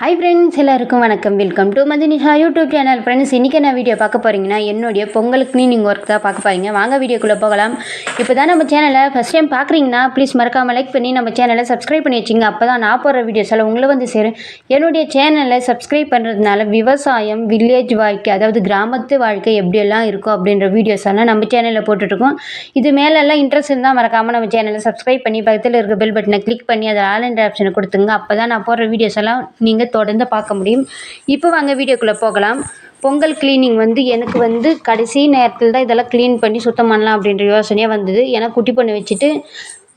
High friends எல்லாருக்கும் வணக்கம். Welcome to Madhinisha YouTube channel friends இன்றைக்கி நான் வீடியோ பார்க்க போகிறீங்கன்னா என்னுடைய பொங்கல் க்ளீனிங் ஒர்க் தான் பார்க்க போகிறீங்க வாங்க வீடியோக்குள்ளே போகலாம். இப்போ தான் நம்ம சேனலை ஃபஸ்ட் டைம் பார்க்குறீங்கன்னா ப்ளீஸ் மறக்காமல் லைக் பண்ணி நம்ம சேனலை சப்ஸ்கிரைப் பண்ணி வச்சிங்க. அப்போ தான் நான் போடுற வீடியோஸ் எல்லாம் உங்களை வந்து சேரும். என்னுடைய சேனலை சப்ஸ்கிரைப் பண்ணுறதுனால விவசாயம் வில்லேஜ் வாழ்க்கை அதாவது கிராமத்து வாழ்க்கை எப்படியெல்லாம் இருக்கும் அப்படின்ற வீடியோஸ் எல்லாம் நம்ம சேனலில் போட்டுட்ருக்கோம். இது மேலெல்லாம் இன்ட்ரெஸ்ட் இருந்தால் மறக்காமல் நம்ம சேனலை சப்ஸ்கிரைப் பண்ணி பக்கத்தில் இருக்க பெல் பட்டனை கிளிக் பண்ணி அதில் ஆல் என்ற ஆப்ஷனை கொடுத்துங்க. அப்போ தான் நான் போடுற வீடியோஸ் எல்லாம் நீங்கள் தொடர்ந்து பார்க்க முடியும். இப்போ வாங்க வீடியோக்குள்ளே போகலாம். பொங்கல் க்ளீனிங் வந்து எனக்கு வந்து கடைசி நேரத்தில் தான் இதெல்லாம் க்ளீன் பண்ணி சுத்தம் பண்ணலாம் அப்படின்ற யோசனையே வந்தது. ஏன்னா குட்டி பண்ணி வச்சுட்டு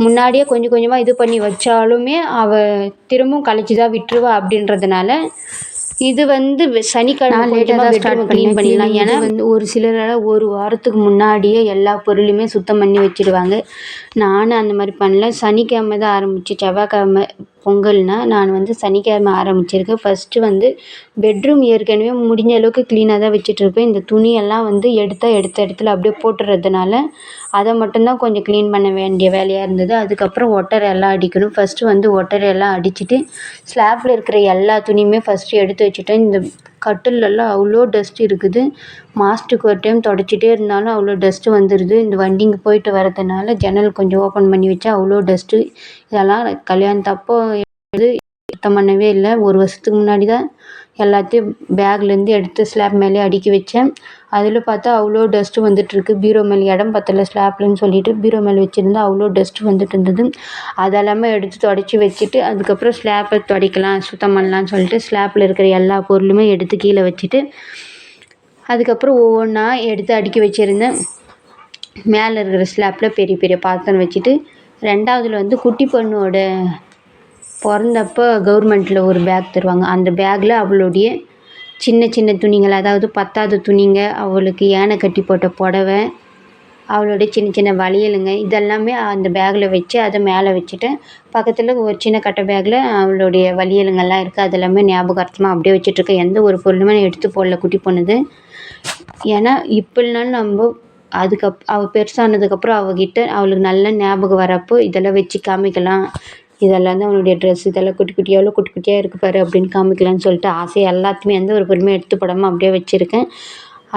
முன்னாடியே கொஞ்சம் கொஞ்சமாக இது பண்ணி வச்சாலுமே அவள் திரும்பவும் கழிச்சு தான் விட்டுருவா அப்படின்றதுனால இது வந்து சனிக்கிழமை லேட்டாக தான் ஸ்டார்ட் க்ளீன் பண்ணிடலாம். ஏன்னா வந்து ஒரு சிலரால் ஒரு வாரத்துக்கு முன்னாடியே எல்லா பொருளுமே சுத்தம் பண்ணி வச்சிடுவாங்க நானும் அந்த மாதிரி பண்ணல. சனிக்கிழமை தான் ஆரம்பிச்சு செவ்வாய்க்கிழமை பொங்கல்னால் நான் வந்து சனிக்கிழமை ஆரம்பிச்சிருக்கேன். ஃபஸ்ட்டு வந்து பெட்ரூம் ஏற்கனவே முடிஞ்ச அளவுக்கு க்ளீனாக தான் வச்சிட்ருப்பேன் இந்த துணியெல்லாம் வந்து எடுத்தால் எடுத்த இடத்துல அப்படியே போட்டுறதுனால அதை மட்டும்தான் கொஞ்சம் க்ளீன் பண்ண வேண்டிய வேலையாக இருந்தது. அதுக்கப்புறம் ஒட்டரை எல்லாம் அடிக்கணும். ஃபஸ்ட்டு வந்து ஒட்டரை எல்லாம் அடிச்சுட்டு ஸ்லாப்பில் இருக்கிற எல்லா துணியுமே ஃபஸ்ட்டு எடுத்து வச்சுட்டேன். இந்த கட்டிலெல்லாம் அவ்வளோ டஸ்ட் இருக்குது. மாதத்துக்கு ஒரு டைம் தொடச்சிட்டே இருந்தாலும் அவ்வளோ டஸ்ட்டு வந்துடுது இந்த வண்டிங்க போயிட்டு வரதுனால ஜன்னல் கொஞ்சம் ஓப்பன் பண்ணி வச்சா அவ்வளோ டஸ்ட்டு இதெல்லாம் கல்யாணத்தப்போ இது சுத்தம் பண்ணவே இல்லை. ஒரு வருஷத்துக்கு முன்னாடி தான் எல்லாத்தையும் பேக்லேருந்து எடுத்து ஸ்லாப் மேலே அடுக்கி வச்சேன். அதில் பார்த்தா அவ்வளோ டஸ்ட்டு வந்துட்டுருக்கு. பீரோ மேலே இடம் பத்தலை ஸ்லாப்லன்னு சொல்லிட்டு பீரோ மேலே வச்சுருந்தா அவ்வளோ டஸ்ட்டு வந்துட்டு இருந்தது அதெல்லாமே எடுத்து தொடச்சி வச்சுட்டு அதுக்கப்புறம் ஸ்லாப்பை துடைக்கலாம் சுத்தம் பண்ணலான்னு சொல்லிட்டு ஸ்லாப்பில் இருக்கிற எல்லா பொருளுமே எடுத்து கீழே வச்சுட்டு அதுக்கப்புறம் ஒவ்வொன்றா எடுத்து அடுக்கி வச்சுருந்தேன். மேலே இருக்கிற ஸ்லாப்பில் பெரிய பெரிய பாத்திரம் வச்சுட்டு ரெண்டாவதில் வந்து குட்டி பொண்ணோட பிறந்தப்போ கவர்மெண்ட்டில் ஒரு பேக் தருவாங்க. அந்த பேக்கில் அவளுடைய சின்ன சின்ன துணிகள் அதாவது பத்தாத துணிங்க அவளுக்கு யானை கட்டி போட்ட புடவ அவளுடைய சின்ன சின்ன வளையலுங்க இதெல்லாமே அந்த பேக்கில் வச்சு அதை மேலே வச்சுட்டு பக்கத்தில் ஒரு சின்ன கட்டை பேக்கில் அவளுடைய வளையலுங்கெல்லாம் இருக்குது அதெல்லாமே ஞாபகார்த்தமாக அப்படியே வச்சுட்ருக்கேன் எந்த ஒரு பொருளுமே நான் எடுத்து போடல குட்டி பொண்ணுது. ஏன்னா இப்படினாலும் நம்ம அதுக்கப் அவள் பெருசானதுக்கப்புறம் அவகிட்ட அவளுக்கு நல்ல ஞாபகம் வரப்போ இதெல்லாம் வச்சு காமிக்கலாம். இதெல்லாம் தான் அவனுடைய ட்ரெஸ் இதெல்லாம் குட்டி குட்டியாக எவ்வளோ குட்டி குட்டியாக இருக்குது பாரு அப்படின்னு காமிக்கலாம்னு சொல்லிட்டு ஆசை எல்லாத்தையுமே எந்த ஒரு பொறுமையாக எடுத்து போடாமல் அப்படியே வச்சுருக்கேன்.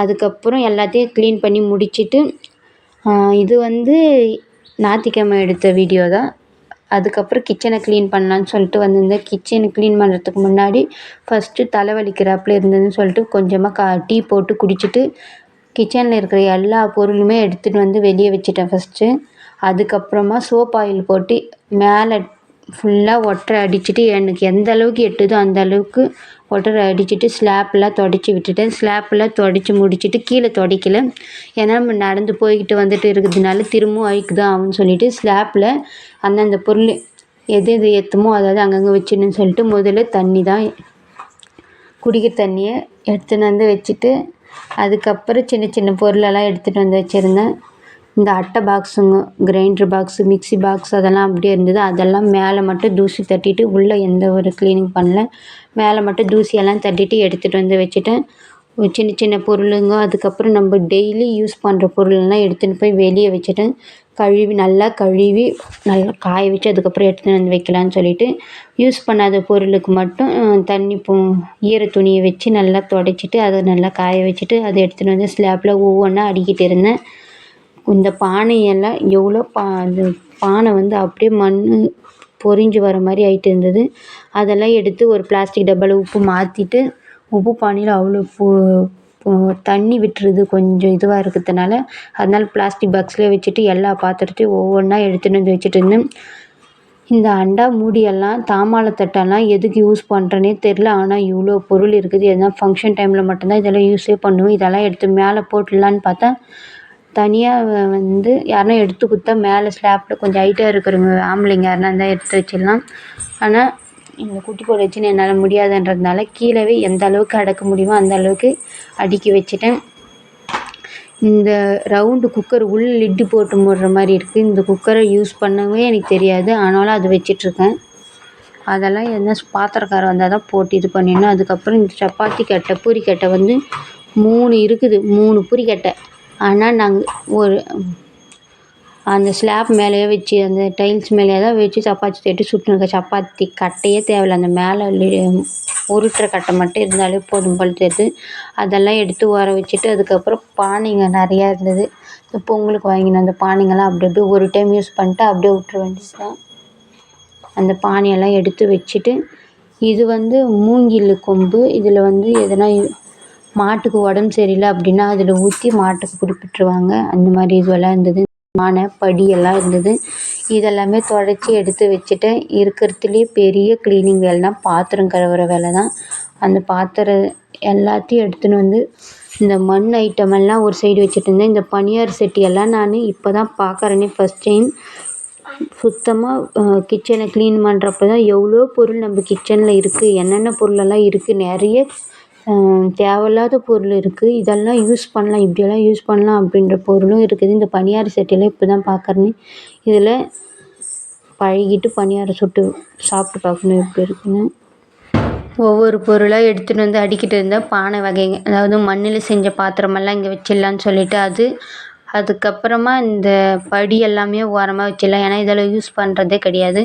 அதுக்கப்புறம் எல்லாத்தையும் க்ளீன் பண்ணி முடிச்சுட்டு இது வந்து ஞாயிற்றுக்கிழமை எடுத்த வீடியோ தான். அதுக்கப்புறம் கிச்சனை க்ளீன் பண்ணலான்னு சொல்லிட்டு வந்திருந்தேன். கிச்சனை க்ளீன் பண்ணுறதுக்கு முன்னாடி ஃபஸ்ட்டு தலைவலிக்கிறாப்புல இருந்ததுன்னு சொல்லிட்டு கொஞ்சமாக கா டீ போட்டு குடிச்சிட்டு கிச்சனில் இருக்கிற எல்லா பொருளுமே எடுத்துகிட்டு வந்து வெளியே வச்சுட்டேன் ஃபஸ்ட்டு அதுக்கப்புறமா சோப் ஆயில் போட்டு மேலே ஃபுல்லாக ஒட்டரை அடிச்சுட்டு எனக்கு எந்த அளவுக்கு எட்டுதோ அந்த அளவுக்கு ஒட்டரை அடிச்சுட்டு ஸ்லாப்லாம் தொடச்சி விட்டுட்டேன். ஸ்லாப்லாம் தொடச்சி முடிச்சுட்டு கீழே துடைக்கல. ஏன்னா நம்ம நடந்து போய்கிட்டு வந்துட்டு இருக்கிறதுனால திரும்பவும் அழுக்கு தான் ஆகும்னு சொல்லிட்டு ஸ்லாப்பில் அந்தந்த பொருள் எது எது ஏற்றுமோ அதாவது அங்கங்கே வச்சிடணும்னு சொல்லிட்டு முதல்ல தண்ணி தான் குடிக்கிற தண்ணியை எடுத்துன்னு வந்து வச்சுட்டு அதுக்கப்புறம் சின்ன சின்ன பொருளெல்லாம் எடுத்துகிட்டு வந்து வச்சுருந்தேன். இந்த அட்டை பாக்ஸுங்க கிரைண்டர் பாக்ஸு மிக்சி பாக்ஸ் அதெல்லாம் அப்படியே இருந்தது. அதெல்லாம் மேலே மட்டும் தூசி தட்டிட்டு உள்ளே எந்த ஒரு க்ளீனிங் பண்ணல. மேலே மட்டும் தூசியெல்லாம் தட்டிட்டு எடுத்துகிட்டு வந்து வச்சுட்டேன். சின்ன சின்ன பொருளுங்க. அதுக்கப்புறம் நம்ம டெய்லி யூஸ் பண்ணுற பொருளெல்லாம் எடுத்துன்னு போய் வெளியே வச்சுட்டேன். கழுவி நல்லா கழுவி நல்லா காய வச்சு அதுக்கப்புறம் எடுத்துன்னு வந்து வைக்கலான்னு சொல்லிட்டு யூஸ் பண்ணாத பொருளுக்கு மட்டும் தண்ணி போ ஈர துணியை வச்சு நல்லா துடைச்சிட்டு அதை நல்லா காய வச்சுட்டு அதை எடுத்துன்னு வந்து ஸ்லாப்பில் ஒவ்வொன்றா அடிக்கிட்டு இருந்தேன். இந்த பானையெல்லாம் எவ்வளோ பா அந்த பானை வந்து அப்படியே மண் பொரிஞ்சு வர மாதிரி ஆகிட்டு இருந்தது. அதெல்லாம் எடுத்து ஒரு பிளாஸ்டிக் டப்பாவில் உப்பு மாற்றிட்டு உப்பு பானையில் அவ்வளோ பு தண்ணி விட்டுருது. கொஞ்சம் இதுவாக இருக்கிறதுனால அதனால பிளாஸ்டிக் பாக்ஸ்லேயே வச்சுட்டு எல்லா பாத்திரத்தையும் ஒவ்வொன்றா எடுத்துகிட்டு வந்து வச்சுட்டு இருந்தேன். இந்த அண்டா மூடியெல்லாம் தாமாலை தட்டெல்லாம் எதுக்கு யூஸ் பண்ணுறேனே தெரில ஆனால் இவ்வளோ பொருள் இருக்குது. எதுனா ஃபங்க்ஷன் டைமில் மட்டும்தான் இதெல்லாம் யூஸே பண்ணுவேன். இதெல்லாம் எடுத்து மேலே போட்டுடலான்னு பார்த்தா தனியாக வந்து யாருனா எடுத்து கொடுத்தா மேலே ஸ்லாப்பில் கொஞ்சம் ஹைட்டாக இருக்கிறவங்க ஆம்பளைங்க யாருனா இருந்தால் எடுத்து வச்சிடலாம். ஆனால் இந்த குட்டி போட வச்சுன்னு என்னால் முடியாதுன்றதுனால கீழவே எந்த அளவுக்கு அடக்க முடியுமோ அந்த அளவுக்கு அடுக்கி வச்சுட்டேன். இந்த ரவுண்டு குக்கர் உள் லிட்டு போட்டு மூடுற மாதிரி இருக்குது இந்த குக்கரை யூஸ் பண்ணவே எனக்கு தெரியாது. ஆனாலும் அது வச்சிட்ருக்கேன் அதெல்லாம் என்ன பாத்திரக்காரர் வந்தால் தான் போட்டு இது பண்ணிடணும். அதுக்கப்புறம் இந்த சப்பாத்தி கட்டை பூரி கட்டை வந்து மூணு இருக்குது. மூணு பூரி கட்டை. ஆனால் நாங்கள் ஒரு அந்த ஸ்லாப் மேலேயே வச்சு அந்த டைல்ஸ் மேலேயே தான் வச்சு சப்பாத்தி தட்டி சுட்டுருக்க சப்பாத்தி கட்டையே தேவையில்ல. அந்த மேலே உருட்டுற கட்டை மட்டும் இருந்தாலே போதும் போல் தெரியுது. அதெல்லாம் எடுத்து ஊற வச்சுட்டு அதுக்கப்புறம் பானைங்க நிறையா இருந்தது. இந்த பொங்கலுக்கு வாங்கின அந்த பானைங்கள்லாம் அப்படி அப்படியே ஒரு டைம் யூஸ் பண்ணிட்டு அப்படியே விட்டுற வேண்டியது தான் அந்த பானையெல்லாம் எடுத்து வச்சுட்டு இது வந்து மூங்கில் கொம்பு. இதில் வந்து எதனா மாட்டுக்கு உடம்பு சரியில்லை அப்படின்னா அதில் ஊற்றி மாட்டுக்கு குறிப்பிட்டுருவாங்க அந்த மாதிரி இதுவெல்லாம் இருந்தது. பானை படி எல்லாம் இருந்தது. இதெல்லாமே தொடச்சி எடுத்து வச்சுட்டேன் இருக்கிறதுலேயே பெரிய க்ளீனிங் வேலைனா பாத்திரம் கழுவுற வேலை தான். அந்த பாத்திரம் எல்லாத்தையும் எடுத்துன்னு வந்து இந்த மண் ஐட்டம் எல்லாம் ஒரு சைடு வச்சுட்டு இருந்தேன். இந்த பனியார் சட்டியெல்லாம் நான் இப்போ தான் பார்க்குறேனே ஃபஸ்ட் டைம் சுத்தமாக கிச்சனை க்ளீன் பண்ணுறப்ப தான் எவ்வளோ பொருள் நம்ம கிச்சனில் இருக்குது என்னென்ன பொருளெல்லாம் இருக்குது நிறைய தேவையில்லாத பொருள் இருக்குது இதெல்லாம் யூஸ் பண்ணலாம். இப்படியெல்லாம் யூஸ் பண்ணலாம் அப்படின்ற பொருளும் இருக்குது. இந்த பனியார சட்டியெல்லாம் இப்போ தான் பார்க்குறேனே இதில் பழகிட்டு பனியாரம் சுட்டு சாப்பிட்டு பார்க்கணும் எப்படி இருக்குன்னு. ஒவ்வொரு பொருளாக எடுத்துகிட்டு வந்து அடிக்கிட்டு இருந்தால் பானை வகைங்க அதாவது மண்ணில் செஞ்ச பாத்திரமெல்லாம் இங்கே வச்சிடலான்னு சொல்லிட்டு அது அதுக்கப்புறமா இந்த படி எல்லாமே ஓரமாக வச்சிடலாம். ஏன்னா இதெல்லாம் யூஸ் பண்ணுறதே கிடையாது.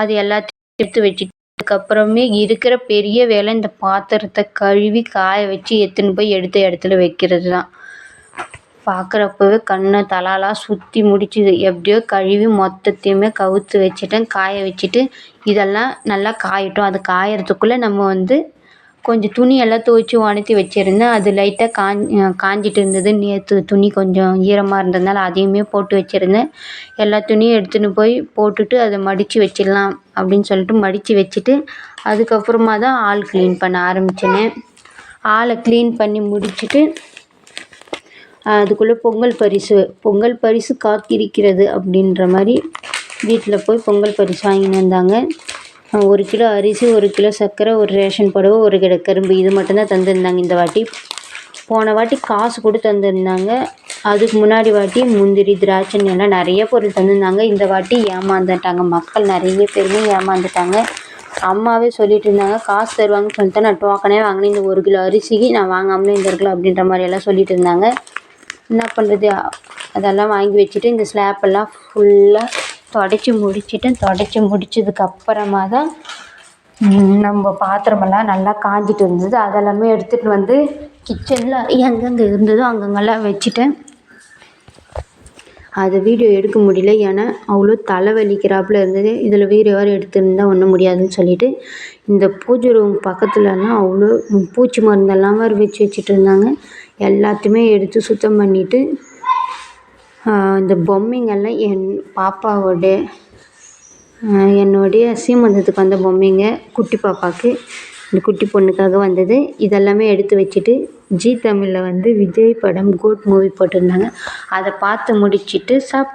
அது எல்லாத்தையும் எடுத்து வச்சுட்டு அதுக்கப்புறமே இருக்கிற பெரிய வேலை இந்த பாத்திரத்தை கழுவி காய வச்சு எடுத்துன்னு போய் எடுத்த இடத்துல வைக்கிறது தான் பார்க்குறப்பவே கண்ணை தலாலாம் சுற்றி முடிச்சுது. எப்படியோ கழுவி மொத்தத்தையுமே கவுத்து வச்சுட்டேன். காய வச்சுட்டு இதெல்லாம் நல்லா காயட்டும். அது காயறதுக்குள்ளே நம்ம வந்து கொஞ்சம் துணியெல்லாம் துவைச்சி உணர்த்தி வச்சுருந்தேன். அது லைட்டாக காஞ் காஞ்சிட்டு இருந்தது. நேற்று துணி கொஞ்சம் ஈரமாக இருந்ததுனால அதையுமே போட்டு வச்சுருந்தேன். எல்லா துணியும் எடுத்துன்னு போய் போட்டுட்டு அதை மடித்து வச்சிடலாம் அப்படின்னு சொல்லிட்டு மடித்து வச்சுட்டு அதுக்கப்புறமா தான் ஆள் க்ளீன் பண்ண ஆரம்பித்தேனே ஆளை க்ளீன் பண்ணி முடிச்சுட்டு அதுக்குள்ளே பொங்கல் பரிசு பொங்கல் பரிசு காத்திருக்கிறது அப்படின்ற மாதிரி வீட்டில் போய் பொங்கல் பரிசு வாங்கின்னு வந்தாங்க. ஒரு கிலோ அரிசி ஒரு கிலோ சர்க்கரை ஒரு ரேஷன் புடவை ஒரு கிலோ கரும்பு. இது மட்டும்தான் தந்திருந்தாங்க இந்த வாட்டி. போன வாட்டி காசு கூட தந்திருந்தாங்க. அதுக்கு முன்னாடி வாட்டி முந்திரி திராட்சைன்னு எல்லாம் நிறைய பொருள் தந்திருந்தாங்க. இந்த வாட்டி ஏமாந்துட்டாங்க. மக்கள் நிறைய பேருமே ஏமாந்துட்டாங்க. அம்மாவே சொல்லிட்டு இருந்தாங்க காசு தருவாங்கன்னு சொல்லிட்டு நான் டோக்கனே வாங்கினேன். இந்த ஒரு கிலோ அரிசிக்கு நான் வாங்காமலே இருந்திருக்கலாம் அப்படின்ற மாதிரி எல்லாம் சொல்லிட்டு இருந்தாங்க. என்ன பண்ணுறது அதெல்லாம் வாங்கி வச்சுட்டு இந்த ஸ்லாப்பெல்லாம் ஃபுல்லாக துடைச்சி முடிச்சிட்டேன் துடைச்சி முடிச்சதுக்கப்புறமா தான் நம்ம பாத்திரமெல்லாம் நல்லா காஞ்சிட்டு இருந்தது. அதெல்லாமே எடுத்துகிட்டு வந்து கிச்சனில் எங்கெங்கே இருந்ததோ அங்கங்கெல்லாம் வச்சுட்டேன். அது வீடியோ எடுக்க முடியல. ஏன்னா அவ்வளோ தலை வலிக்கிறாப்புல இருந்தது. இதில் வீடியோ வேறு எடுத்துருந்தால் ஒன்றும் முடியாதுன்னு சொல்லிட்டு இந்த பூஜை ரூம் பக்கத்துலலாம் அவ்வளோ பூச்சி மருந்தெல்லாம் வேறு வச்சு வச்சுட்டு இருந்தாங்க. எல்லாத்தையுமே எடுத்து சுத்தம் பண்ணிவிட்டு இந்த பொம்மைங்கெல்லாம் என் பாப்பாவோட என்னுடைய சீமந்தத்துக்கு வந்த பொம்மைங்க குட்டி பாப்பாவுக்கு இந்த குட்டி பொண்ணுக்காக வந்தது. இதெல்லாமே எடுத்து வச்சுட்டு ஜீ தமிழில் வந்து விஜய் படம் கோட் மூவி போட்டிருந்தாங்க. அதை பார்த்து முடிச்சுட்டு சாப்பிட்டா